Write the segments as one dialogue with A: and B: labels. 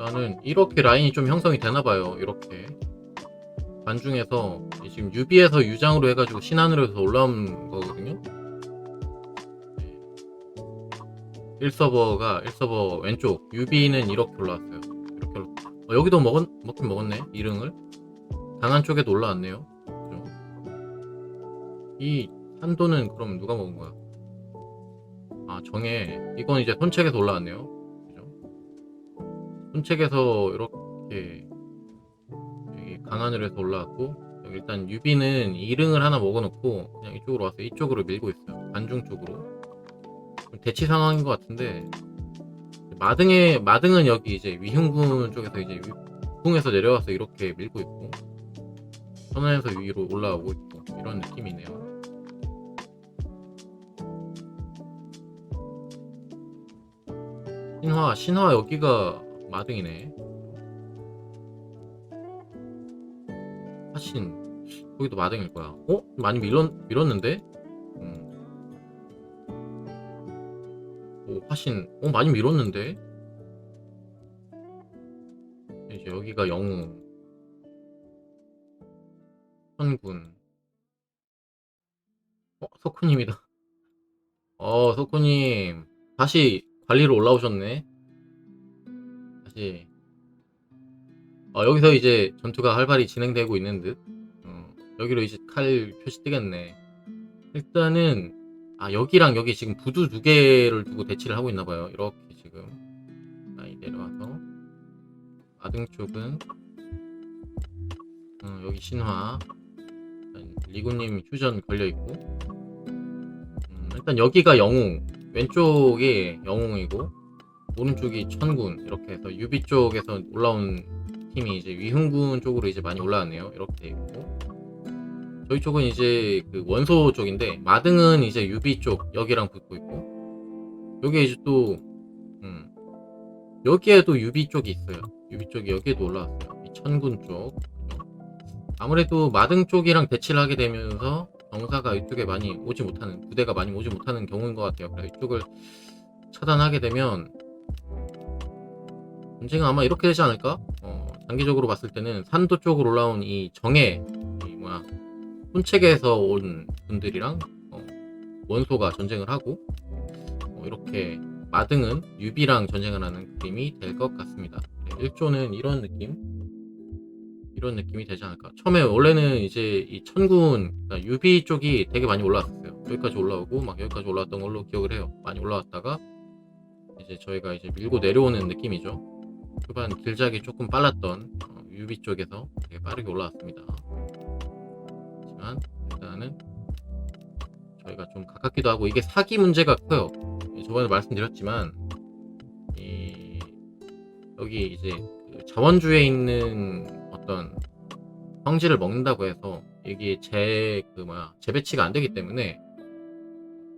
A: 나는 이렇게 라인이 좀 형성이 되나봐요. 이렇게 관중에서 지금 유비에서 유장으로 해가지고 신안으로 해서 올라온 거거든요. 1서버가 1서버 왼쪽 유비는 이렇게 올라왔어요. 이렇게 올라... 어, 여기도 먹은 먹긴 먹었네. 이릉을 강한 쪽에도 올라왔네요. 이 산도는 그럼 누가 먹은 거야? 아 정해 이건 이제 손책에서 올라왔네요. 손책에서 이렇게 여기 강한으로 해서 올라왔고 일단 유비는 이릉을 하나 먹어놓고 그냥 이쪽으로 와서 이쪽으로 밀고 있어요. 관중 쪽으로. 대치 상황인 것 같은데 마등에 마등은 여기 이제 위흥군 쪽에서 이제 풍에서 내려와서 이렇게 밀고 있고 선안에서 위로 올라오고 있고 이런 느낌이네요. 신화 신화 여기가 마등이네. 하신 거기도 마등일 거야. 어? 많이 밀었 밀었는데? 음. 오, 화신, 어, 많이 밀었는데? 이제 여기가 영웅, 선군, 어, 석훈님이다. 어, 석훈님, 다시 관리로 올라오셨네. 다시. 어, 여기서 이제 전투가 활발히 진행되고 있는 듯. 어, 여기로 이제 칼 표시 뜨겠네. 일단은, 아 여기랑 여기 지금 부두 두 개를 두고 대치를 하고 있나 봐요. 이렇게 지금 라인 내려와서 아등 쪽은 어, 여기 신화 리구님 휴전 걸려 있고 음, 일단 여기가 영웅 왼쪽이 영웅이고 오른쪽이 천군 이렇게 해서 유비 쪽에서 올라온 팀이 이제 위흥군 쪽으로 이제 많이 올라왔네요. 이렇게 돼 있고 저희 쪽은 이제 그 원소 쪽인데 마등은 이제 유비 쪽 여기랑 붙고 있고 여기에 이제 또 음, 여기에도 유비 쪽이 있어요. 유비 쪽이 여기에도 올라왔어요. 이 천군 쪽. 아무래도 마등 쪽이랑 대치를 하게 되면서 병사가 이쪽에 많이 오지 못하는 부대가 많이 오지 못하는 경우인 것 같아요. 그래서 이쪽을 차단하게 되면 전쟁은 아마 이렇게 되지 않을까? 어, 장기적으로 봤을 때는 산도 쪽으로 올라온 이 정예 이 뭐야 혼책에서 온 분들이랑 어, 원소가 전쟁을 하고 어, 이렇게 마등은 유비랑 전쟁을 하는 그림이 될 것 같습니다. 네, 1조는 이런 느낌 이런 느낌이 되지 않을까. 처음에 원래는 이제 이 천군 그러니까 유비 쪽이 되게 많이 올라왔었어요. 여기까지 올라오고 막 여기까지 올라왔던 걸로 기억을 해요. 많이 올라왔다가 이제 저희가 이제 밀고 내려오는 느낌이죠. 초반 길작이 조금 빨랐던 어, 유비 쪽에서 되게 빠르게 올라왔습니다. 하지만 일단은 저희가 좀 가깝기도 하고 이게 사기 문제가 커요. 저번에 말씀드렸지만 이 여기 이제 그 자원주에 있는 어떤 성질을 먹는다고 해서 이게 재 그 뭐야 재배치가 안 되기 때문에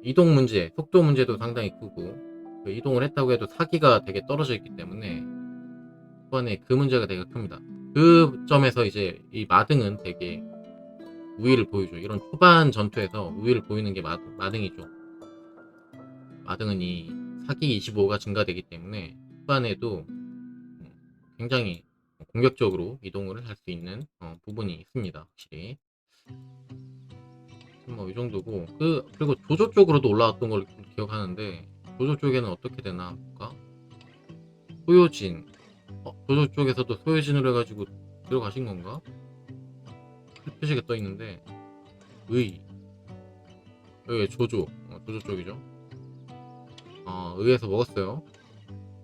A: 이동 문제, 속도 문제도 상당히 크고 그 이동을 했다고 해도 사기가 되게 떨어져 있기 때문에 초반에 그 문제가 되게 큽니다. 그 점에서 이제 이 마등은 되게 우위를 보여줘. 이런 초반 전투에서 우위를 보이는 게 마, 마등이죠. 마등은 이 사기 25가 증가되기 때문에 초반에도 굉장히 공격적으로 이동을 할 수 있는 어, 부분이 있습니다. 확실히. 뭐 이 정도고 그 그리고 조조 쪽으로도 올라왔던 걸 기억하는데 조조 쪽에는 어떻게 되나 볼까? 소요진 어, 조조 쪽에서도 소요진으로 해가지고 들어가신 건가? 표시가 떠 있는데 의 여기 조조 어, 조조 쪽이죠. 어, 의에서 먹었어요.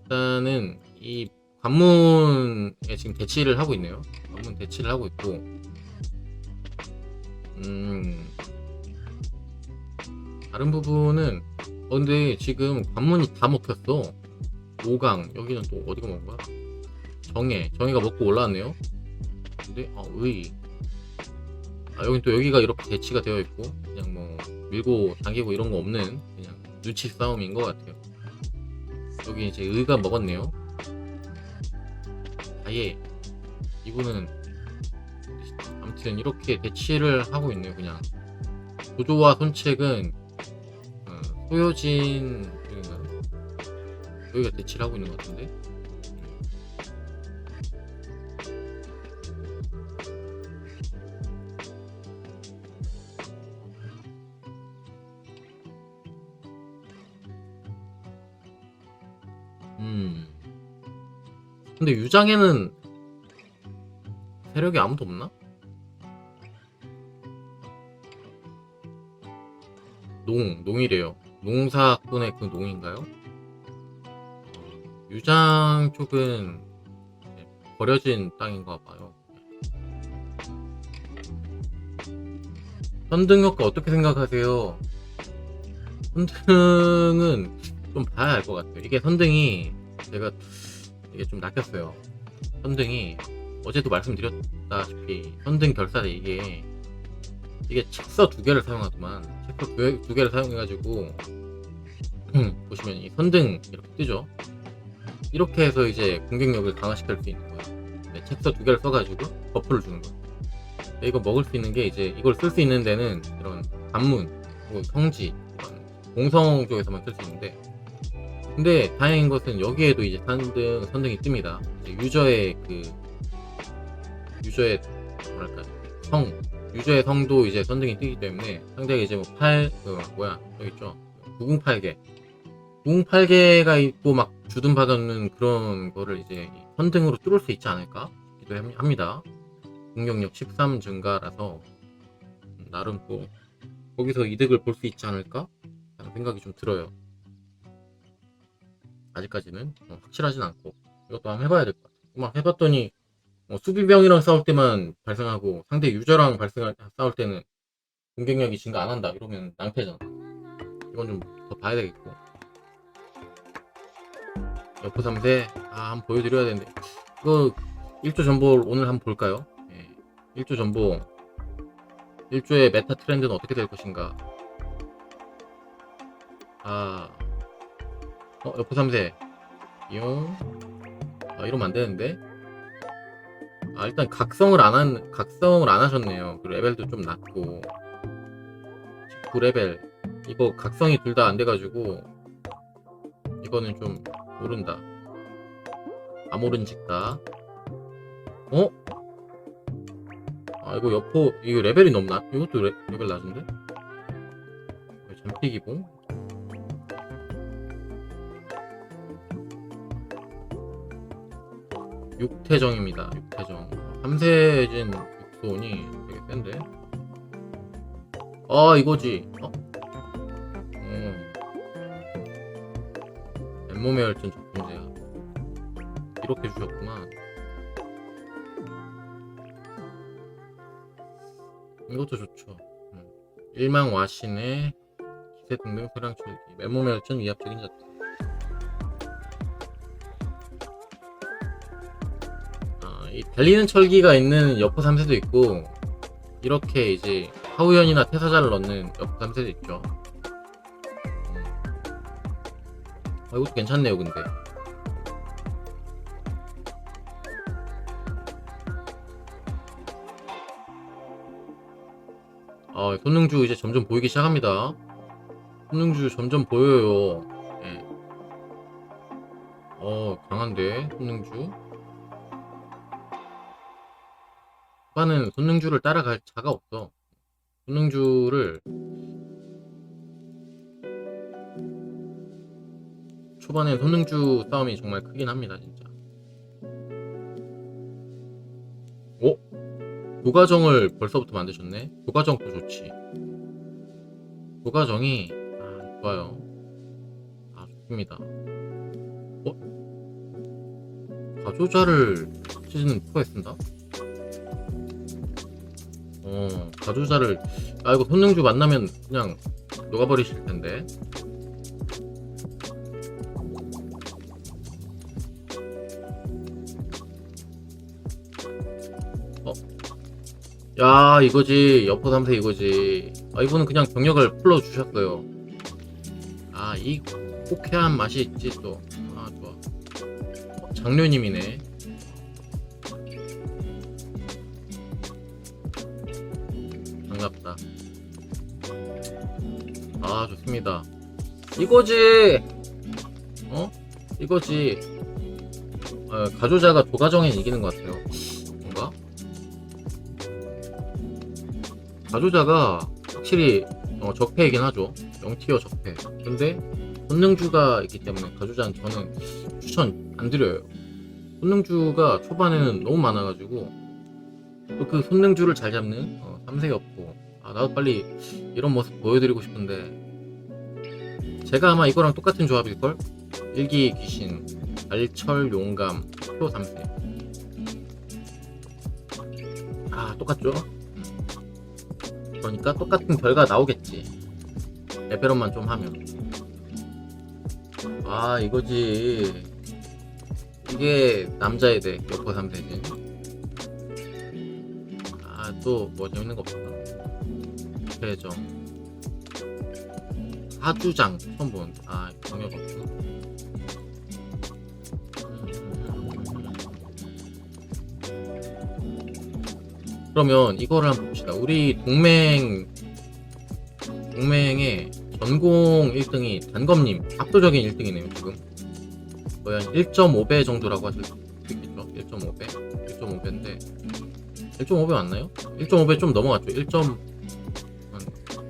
A: 일단은 이 관문에 지금 대치를 하고 있네요. 관문 대치를 하고 있고, 음, 다른 부분은, 어, 근데 지금 관문이 다 먹혔어. 5강, 여기는 또 어디가 먹은 거야? 정예, 정예가 먹고 올라왔네요. 근데, 아, 의. 아, 여긴 또 여기가 이렇게 대치가 되어 있고, 그냥 뭐, 밀고 당기고 이런 거 없는, 그냥 눈치 싸움인 것 같아요. 여기 이제 의가 먹었네요. 아예 이분은 아무튼 이렇게 대치를 하고 있네요 그냥 조조와 손책은 어, 소요진 여기인가요? 여기가 대치를 하고 있는 것 같은데? 음. 근데 유장에는 세력이 아무도 없나? 농, 농이래요. 농사꾼의 그 농인가요? 어, 유장 쪽은 네, 버려진 땅인가 봐요. 선등 효과 어떻게 생각하세요? 선등은 좀 봐야 알 것 같아요. 이게 선등이 제가 이게 좀 낚였어요. 선등이 어제도 말씀드렸다시피 선등 결사대 이게 이게 책서 두 개를 사용하더만 책서 두, 개- 두 개를 사용해가지고 보시면 이 선등 이렇게 뜨죠. 이렇게 해서 이제 공격력을 강화시킬 수 있는 거예요. 네, 책서 두 개를 써가지고 버프를 주는 거예요. 근데 이거 먹을 수 있는 게 이제 이걸 쓸 수 있는 데는 이런 관문, 그리고 성지, 이런 공성 쪽에서만 쓸 수 있는데 근데 다행인 것은 여기에도 이제 선등, 선등이 뜹니다. 유저의 그 유저의 뭐랄까 성 유저의 성도 이제 선등이 뜨기 때문에 상대가 이제 뭐 8, 그 뭐야 여기 있죠 908개 908개가 있고 막 주둔 받았는 그런 거를 이제 이 선등으로 뚫을 수 있지 않을까 기도 합니다. 공격력 13 증가라서 음, 나름 또 거기서 이득을 볼 수 있지 않을까 라는 생각이 좀 들어요. 아직까지는 어, 확실하진 않고 이것도 한번 해봐야 될 것 같아요. 막 해봤더니 어, 수비병이랑 싸울 때만 발생하고 상대 유저랑 발생할 싸울 때는 공격력이 증가 안 한다 이러면 낭패잖아. 이건 좀 더 봐야 되겠고. 여포 3세 아 한번 보여드려야 되는데 이거 1조 전보 오늘 한번 볼까요? 예. 1조 전보 1조의 메타 트렌드는 어떻게 될 것인가? 아, 어 여포 3세 이용 아 이러면 안 되는데 아 일단 각성을 안 한 각성을 안 하셨네요. 그 레벨도 좀 낮고 19레벨 이거 각성이 둘 다 안 돼가지고 이거는 좀 모른다. 아모른 직다. 어? 아 이거 여포 이거 레벨이 낮. 이것도 레, 레벨 낮은데? 잠피 기봉? 육태정입니다. 육태정. 3세진 육소원이 되게 센데. 아 이거지. 어? 음. 맨몸의 열전 적분제야. 이렇게 주셨구만. 이것도 좋죠. 음. 일망 와신의 기세 등등 소량 철기. 맨몸의 열전 위압적인 자체. 달리는 철기가 있는 여포 3세도 있고 이렇게 이제 하우연이나 태사자를 넣는 여포 3세도 있죠. 음. 아, 이것도 괜찮네요, 근데. 아, 손능주 이제 점점 보이기 시작합니다. 손능주 점점 보여요. 예. 어, 강한데, 손능주. 초반은 손능주를 따라갈 자가 없어. 손능주를 초반에 손능주 싸움이 정말 크긴 합니다, 진짜. 오? 교과정을 벌써부터 만드셨네? 교과정도 좋지. 교과정이, 아, 좋아요. 아, 좋습니다. 어? 가조자를 시즌 4에 쓴다? 어, 가조자를, 아, 이거 손능주 만나면 그냥 녹아버리실 텐데. 야 이거지. 여포 3세 이거지. 아 이분은 그냥 병력을 풀어주셨어요. 아이 호쾌한 맛이 있지 또아 좋아. 어, 장료님이네 아 좋습니다 이거지 어? 이거지 어, 가조자가 도가정엔 이기는 것 같아요 뭔가? 가조자가 확실히 어, 적폐이긴 하죠. 0티어 적폐. 근데 손능주가 있기 때문에 가주장 저는 추천 안 드려요. 손능주가 초반에는 너무 많아가지고 또 그 손능주를 잘 잡는 어, 3세 였고 아 나도 빨리 이런 모습 보여드리고 싶은데 제가 아마 이거랑 똑같은 조합일걸? 일기 귀신, 알철 용감, 표 3세 아 똑같죠? 음. 그러니까 똑같은 결과 나오겠지 레벨업만 좀 하면 아 이거지 이게 남자에 대해 여포 3세지 아 또 뭐 재밌는 거 없을까 최정 하주장 처음 보는데 아 경력 없고 그러면 이거를 한번 봅시다. 우리 동맹 동맹의 전공 1등이 단검님 압도적인 1등이네요 지금. 거의 한 1.5배 정도라고 하실 수 있겠죠? 1.5배? 1.5배인데. 1.5배 맞나요? 1.5배 좀 넘어갔죠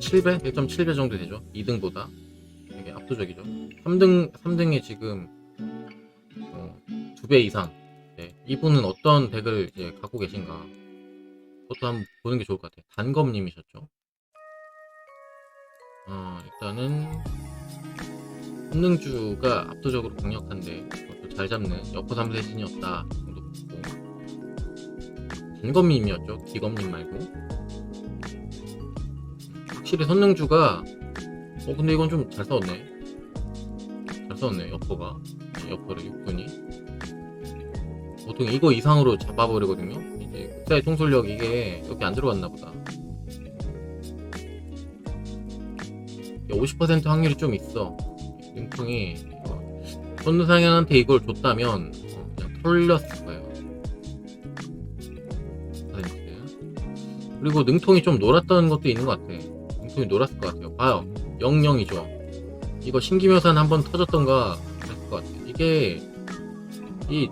A: 1.7배 1.7배 정도 되죠? 2등보다? 되게 압도적이죠? 3등 3등이 지금 어, 2배 이상. 네, 이분은 어떤 덱을 이제 갖고 계신가? 그것도 한번 보는 게 좋을 것 같아요. 단검님이셨죠? 어, 일단은 혼능주가 압도적으로 강력한데 그것도 잘 잡는 여포 3세 신이었다 정도 보고. 단검님이었죠? 기검님 말고 확실히 선능주가 어 근데 이건 좀 잘 싸웠네 잘 싸웠네 여포가 네, 여포를 6분이 보통 이거 이상으로 잡아버리거든요 이제 국사의 통솔력 이게 여기 안 들어갔나 보다 50% 확률이 좀 있어. 어, 손상현한테 이걸 줬다면 어, 그냥 털렸을 거예요. 10%. 그리고 능통이 좀 놀았던 것도 있는 것 같아. 능통이 놀았을 것 같아요. 봐요. 00이죠. 이거 신기묘산 한번 터졌던가 그랬을 것 같아. 이게 이,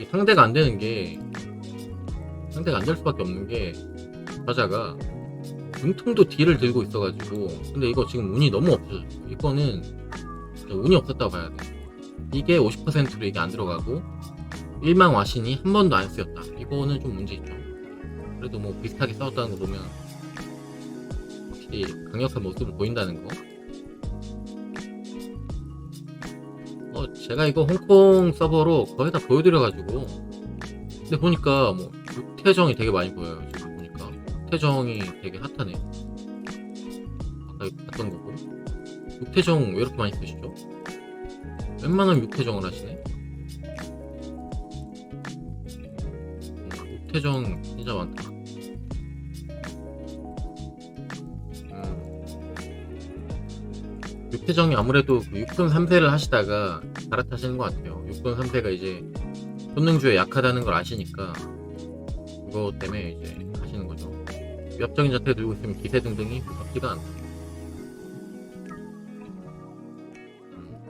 A: 이 상대가 안 되는 게 상대가 안 될 수밖에 없는 게 과자가 능통도 딜을 들고 있어가지고 근데 이거 지금 운이 너무 없어요 이거는 운이 없었다고 봐야 돼 이게 50%로 이게 안 들어가고 일망 와신이 한 번도 안 쓰였다 이거는 좀 문제 있죠 그래도 뭐 비슷하게 싸웠다는 거 보면 확실히 강력한 모습을 보인다는 거 어, 제가 이거 홍콩 서버로 거의 다 보여드려가지고 근데 보니까 뭐 육태정이 되게 많이 보여요 지금 보니까 육태정이 되게 핫하네요. 아까 봤던 거고. 육태정 왜 이렇게 많이 쓰시죠? 웬만하면 육태정을 하시네? 음, 육태정 진짜 많다. 육태정이 아무래도 그 6분 3세를 하시다가 갈아타시는 것 같아요. 6분 3세가 이제 손능주에 약하다는 걸 아시니까 그거 때문에 이제 하시는 거죠. 위협적인 자태 들고 있으면 기세 등등이 무섭지가 않다. 음.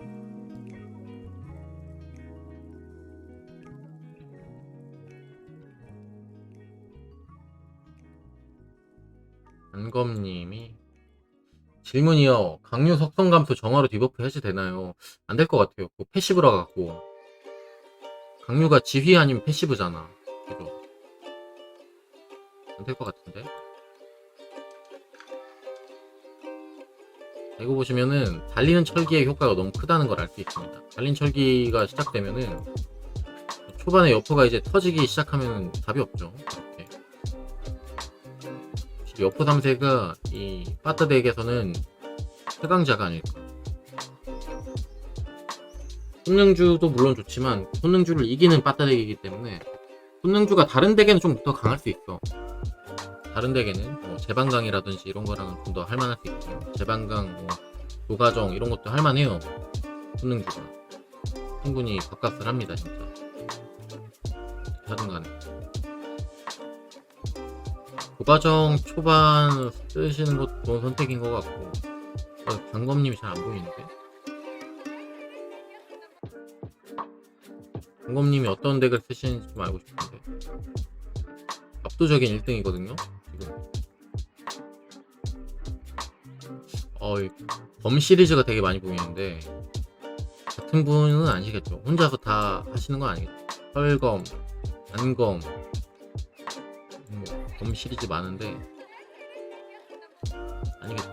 A: 안검님이 질문이요. 강류 석성 감소 정화로 디버프 해제되나요? 안 될 것 같아요. 그 패시브라 갖고 강류가 지휘 아니면 패시브잖아. 그죠? 안 될 것 같은데. 이거 보시면은 달리는 철기의 효과가 너무 크다는 걸 알 수 있습니다. 달린 철기가 시작되면은 초반에 여포가 이제 터지기 시작하면 답이 없죠. 확실히 여포 3세가 이 파트 덱에서는 최강자가 아닐까. 손능주도 물론 좋지만 손능주를 이기는 파트 덱이기 때문에 손능주가 다른 덱에는 좀 더 강할 수 있어. 다른 덱에는 뭐 제방강이라든지 이런 거랑은 좀 더 할만할 수 있고 제방강, 뭐 도가정 이런 것도 할만해요. 손능주가 충분히 밥값을 합니다 진짜. 하든 간에 도가정 초반 쓰시는 것도 좋은 선택인 것 같고 아, 강검님이 잘 안 보이는데 강검님이 어떤 덱을 쓰시는지 좀 알고 싶은데 압도적인 1등이거든요 지금 어, 이범 시리즈가 되게 많이 보이는데 같은 분은 아니시겠죠. 혼자서 다 하시는 건 아니겠죠. 혈검, 안검, 뭐, 범 시리즈 많은데 아니겠죠.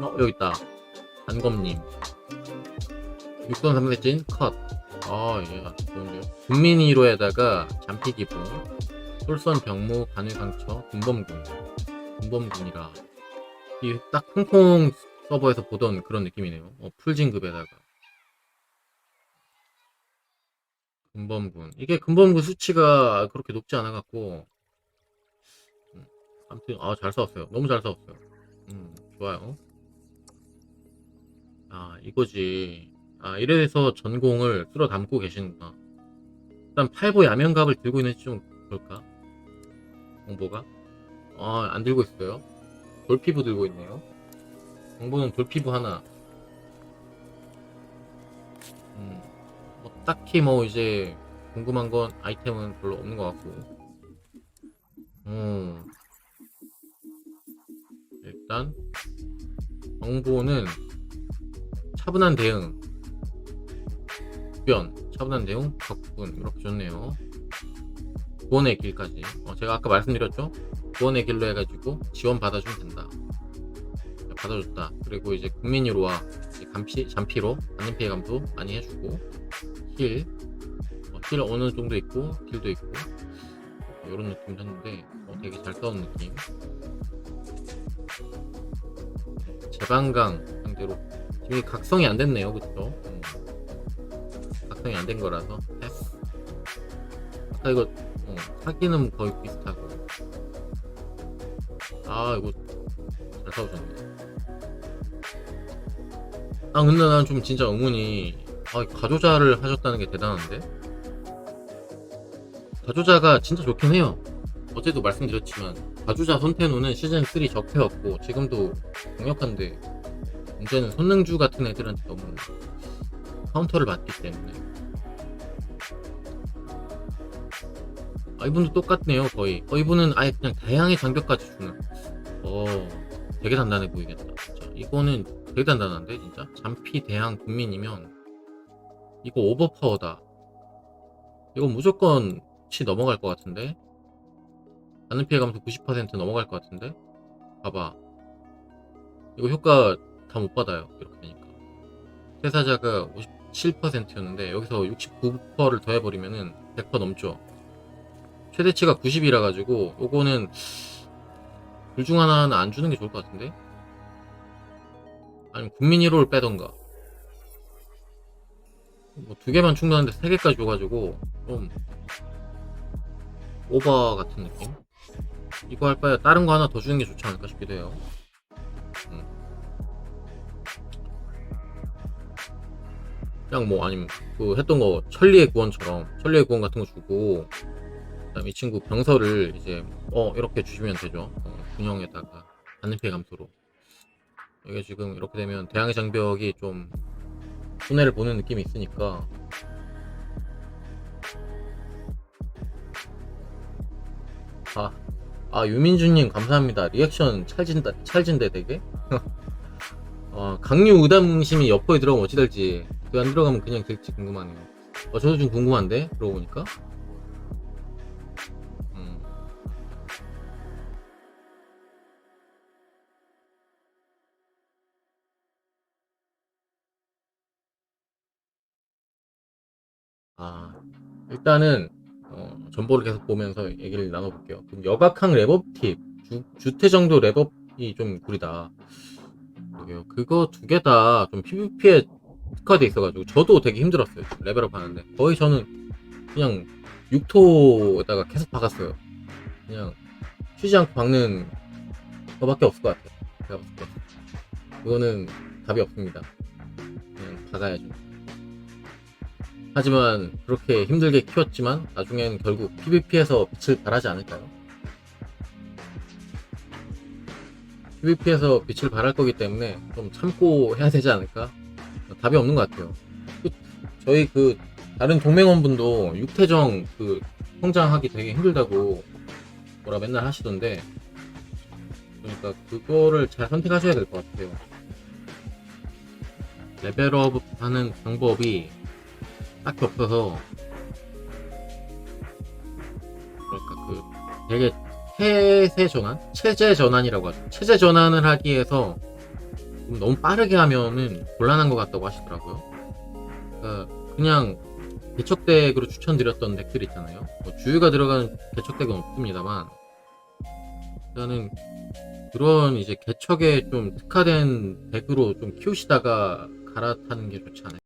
A: 어, 여기 있다. 안검님. 육선 3대진 컷. 아, 예, 아주 좋은데요. 군민 1호에다가 잠피 기부, 솔선 병무, 바늘 상처, 군범군. 군범군이라. 이딱 콩콩 서버에서 보던 그런 느낌이네요. 어, 풀진급에다가. 군범군. 이게 군범군 수치가 그렇게 높지 않아갖고, 음, 아무튼, 아, 잘 싸웠어요. 너무 잘 싸웠어요. 음, 좋아요. 아, 이거지. 아, 이래서 전공을 쓸어 담고 계시는구나. 일단 팔보 야면갑을 들고 있는지 좀 볼까? 정보가? 아, 안 들고 있어요. 돌피부 들고 있네요. 정보는 돌피부 하나. 딱히 뭐 이제 궁금한 건 아이템은 별로 없는 것 같고. 음, 일단 정보는 차분한 대응, 변, 차분한 대응, 덕분 이렇게 좋네요. 구원의 길까지. 어, 제가 아까 말씀드렸죠? 구원의 길로 해가지고 지원 받아주면 된다. 네, 받아줬다. 그리고 이제 국민이로와 감피, 잠피로 안전 피해 감도 많이 해주고 힐, 어, 힐 어느 정도 있고 딜도 있고 이런 느낌 줬는데 어, 되게 잘 싸운 느낌. 제방강 상대로 지금 각성이 안 됐네요, 그쵸? 음. 각성이 안 된 거라서 패스. 아까 이거 어, 사기는 거의 비슷하고. 아 이거 잘 싸우셨네. 아 근데 난 좀 진짜 의문이 아 가조자를 하셨다는 게 대단한데. 가조자가 진짜 좋긴 해요. 어제도 말씀드렸지만 가조자 손태노는 시즌 3 적폐였고 지금도 강력한데 문제는 손능주 같은 애들한테 너무 카운터를 맞기 때문에. 아 이분도 똑같네요 거의. 어 이분은 아예 그냥 대항의 장벽까지 주는 어 되게 단단해 보이겠다 진짜. 이거는 되게 단단한데 진짜? 잠피 대항 군민이면 이거 오버파워다. 이거 무조건 치 넘어갈 것 같은데? 가는 피해 감소 90% 넘어갈 것 같은데? 봐봐. 이거 효과 다 못 받아요 이렇게 되니까. 퇴사자가 57%였는데 여기서 69%를 더해버리면은 100% 넘죠. 최대치가 90이라 가지고 요거는 둘 중 하나는 안 주는 게 좋을 것 같은데? 아니면 국민 1호를 빼던가 뭐 두 개만 충전하는데 세 개까지 줘가지고 좀 오버 같은 느낌? 이거 할 바에 다른 거 하나 더 주는 게 좋지 않을까 싶기도 해요. 음. 그냥 뭐 아니면 그 했던 거 천리의 구원처럼 천리의 구원 같은 거 주고 그다음 이 친구 병서를 이제 어 이렇게 주시면 되죠. 어, 균형에다가 받는 피해 감소로. 이게 지금 이렇게 되면 대항의 장벽이 좀 손해를 보는 느낌이 있으니까. 아, 아 유민주님 감사합니다. 리액션 찰진다 찰진데 되게? 어, 강류 의담심이 여포에 들어가면 어찌 될지. 그 안 들어가면 그냥 될지 궁금하네요. 어, 저도 좀 궁금한데? 그러고 보니까 일단은 어, 정보를 계속 보면서 얘기를 나눠볼게요 그럼 여각항 랩업 팁 주, 주태 정도 랩업이 좀 구리다. 그거 두 개 다 좀 PVP에 특화돼 있어가지고 저도 되게 힘들었어요. 레벨업 하는데 거의 저는 그냥 6토에다가 계속 박았어요. 그냥 쉬지 않고 박는 거밖에 없을 것 같아요. 제가 봤을 때 그거는 답이 없습니다. 그냥 박아야죠. 하지만 그렇게 힘들게 키웠지만 나중엔 결국 PVP에서 빛을 발하지 않을까요? PVP에서 빛을 발할 거기 때문에 좀 참고 해야 되지 않을까? 답이 없는 것 같아요. 그, 저희 그 다른 동맹원분도 육태정 그 성장하기 되게 힘들다고 뭐라 맨날 하시던데 그러니까 그거를 잘 선택하셔야 될 것 같아요. 레벨업 하는 방법이 딱히 없어서 그러니까 그 되게 태세 전환, 체제 전환이라고 하죠. 체제 전환을 하기 위해서 좀 너무 빠르게 하면은 곤란한 것 같다고 하시더라고요. 그러니까 그냥 개척덱으로 추천드렸던 덱들 있잖아요. 뭐 주유가 들어가는 개척덱은 없습니다만 일단은 그런 이제 개척에 좀 특화된 덱으로 좀 키우시다가 갈아타는 게 좋지 않아요.